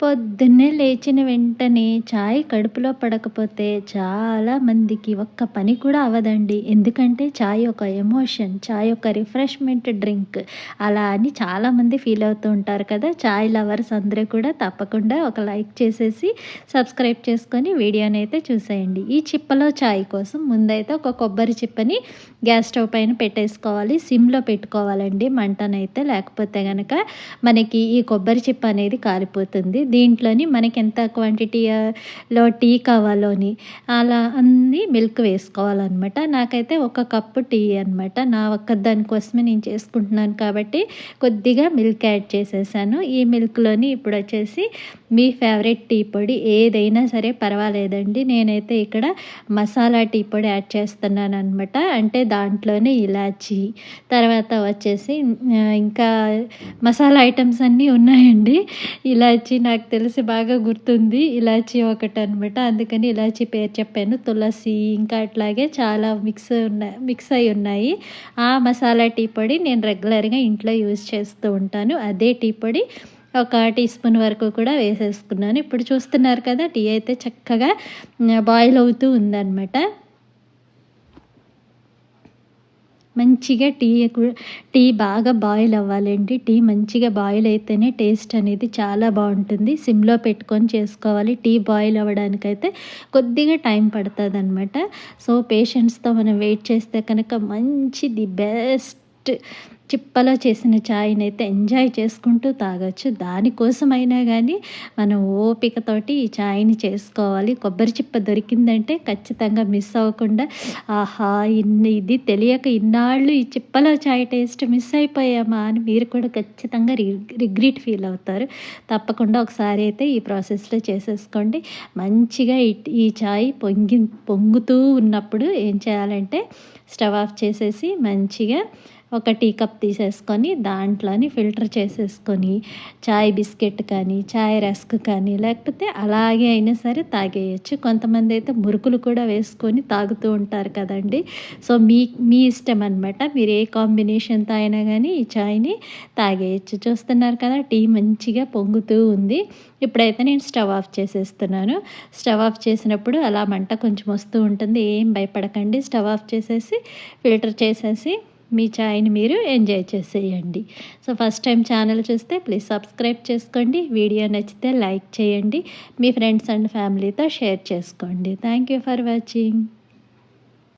పొద్దున్నే లేచిన వెంటనే చాయ్ కడుపులో పడకపోతే చాలా మందికి ఒక్క పని కూడా అవ్వదండి ఎందుకంటే చాయ్ ఒక ఎమోషన్ చాయ్ ఒక రిఫ్రెష్మెంట్ డ్రింక్. అలా అని చాలామంది ఫీల్ అవుతూ ఉంటారు కదా. చాయ్ లవర్స్ అందరూ కూడా తప్పకుండా ఒక లైక్ చేసేసి సబ్స్క్రైబ్ చేసుకొని వీడియోని అయితే చూసేయండి. ఈ చిప్పలో చాయ్ కోసం ముందైతే ఒక కొబ్బరి చిప్పని గ్యాస్ స్టవ్ పైన పెట్టేసుకోవాలి. సిమ్లో పెట్టుకోవాలండి. మంటనైతే లేకపోతే కనుక మనకి ఈ కొబ్బరి చిప్ప అనేది కాలిపోతుంది. దీంట్లోని మనకి ఎంత క్వాంటిటీలో టీ కావాలో అని. అలా అన్ని మిల్క్ వేసుకోవాలన్నమాట. నాకైతే ఒక కప్పు టీ అనమాట నా ఒక్క దానికోసమే నేను చేసుకుంటున్నాను కాబట్టి కొద్దిగా మిల్క్ యాడ్ చేసేసాను. ఈ మిల్క్లోని ఇప్పుడు వచ్చేసి మీ ఫేవరెట్ టీ పొడి ఏదైనా సరే పర్వాలేదండి. నేనైతే ఇక్కడ మసాలా టీ పొడి యాడ్ చేస్తున్నాను అనమాట అంటే దాంట్లోనే ఇలాచి తర్వాత వచ్చేసి ఇంకా మసాలా ఐటమ్స్ అన్నీ ఉన్నాయండి. ఇలాచి నాకు తెలిసి బాగా గుర్తుంది ఇలాచి ఒకటి అనమాట అందుకని ఇలాచీ పేరు చెప్పాను. తులసి ఇంకా అట్లాగే చాలా మిక్స్ ఉన్నాయి మిక్స్ అయి ఉన్నాయి. ఆ మసాలా టీ పొడి నేను రెగ్యులర్గా ఇంట్లో యూజ్ చేస్తూ ఉంటాను. అదే టీ పొడి ఒక టీ స్పూన్ వరకు కూడా వేసేసుకున్నాను. ఇప్పుడు చూస్తున్నారు కదా టీ అయితే చక్కగా బాయిల్ అవుతూ ఉందన్నమాట. మంచిగా టీ టీ బాగా బాయిల్ అవ్వాలండి. టీ మంచిగా బాయిల్ అయితేనే టేస్ట్ అనేది చాలా బాగుంటుంది. సిమ్లో పెట్టుకొని చేసుకోవాలి. టీ బాయిల్ అవ్వడానికైతే కొద్దిగా టైం పడుతుంది అనమాట సో పేషెంట్స్తో మనం వెయిట్ చేస్తే కనుక మంచి ది బెస్ట్ చిప్పలో చేసిన ఛాయ్ని అయితే ఎంజాయ్ చేసుకుంటూ తాగొచ్చు. దానికోసమైనా కానీ మనం ఓపికతోటి ఈ ఛాయ్ని చేసుకోవాలి. కొబ్బరి చిప్ప దొరికిందంటే ఖచ్చితంగా మిస్ అవ్వకుండా ఆహా ఇన్ని ఇది తెలియక ఇన్నాళ్ళు ఈ చిప్పలో ఛాయ్ టేస్ట్ మిస్ అయిపోయామా అని మీరు కూడా ఖచ్చితంగా రిగ్రెట్ ఫీల్ అవుతారు. తప్పకుండా ఒకసారి అయితే ఈ ప్రాసెస్లో చేసేసుకోండి. మంచిగా ఈ ఛాయ్ పొంగి పొంగుతూ ఉన్నప్పుడు ఏం చేయాలంటే స్టవ్ ఆఫ్ చేసేసి మంచిగా ఒక టీ కప్ తీసేసుకొని దాంట్లోని ఫిల్టర్ చేసేసుకొని చాయ్ బిస్కెట్ కానీ చాయ్ రస్క్ కానీ లేకపోతే అలాగే అయినా సరే తాగేయచ్చు. కొంతమంది అయితే మురుకులు కూడా వేసుకొని తాగుతూ ఉంటారు కదండి. సో మీ మీ ఇష్టం అనమాట మీరు ఏ కాంబినేషన్తో అయినా కానీ ఈ చాయ్ని తాగేయచ్చు. చూస్తున్నారు కదా టీ మంచిగా పొంగుతూ ఉంది. ఇప్పుడైతే నేను స్టవ్ ఆఫ్ చేసేస్తున్నాను. స్టవ్ ఆఫ్ చేసినప్పుడు అలా మంట కొంచెం వస్తూ ఉంటుంది. ఏం భయపడకండి. స్టవ్ ఆఫ్ చేసేసి ఫిల్టర్ చేసేసి మీ ఛాయ్ని మీరు ఎంజాయ్ చేసేయండి. సో ఫస్ట్ టైం ఛానల్ చూస్తే ప్లీజ్ సబ్స్క్రైబ్ చేసుకోండి. వీడియో నచ్చితే లైక్ చేయండి. మీ ఫ్రెండ్స్ అండ్ ఫ్యామిలీతో షేర్ చేసుకోండి. Thank you for watching.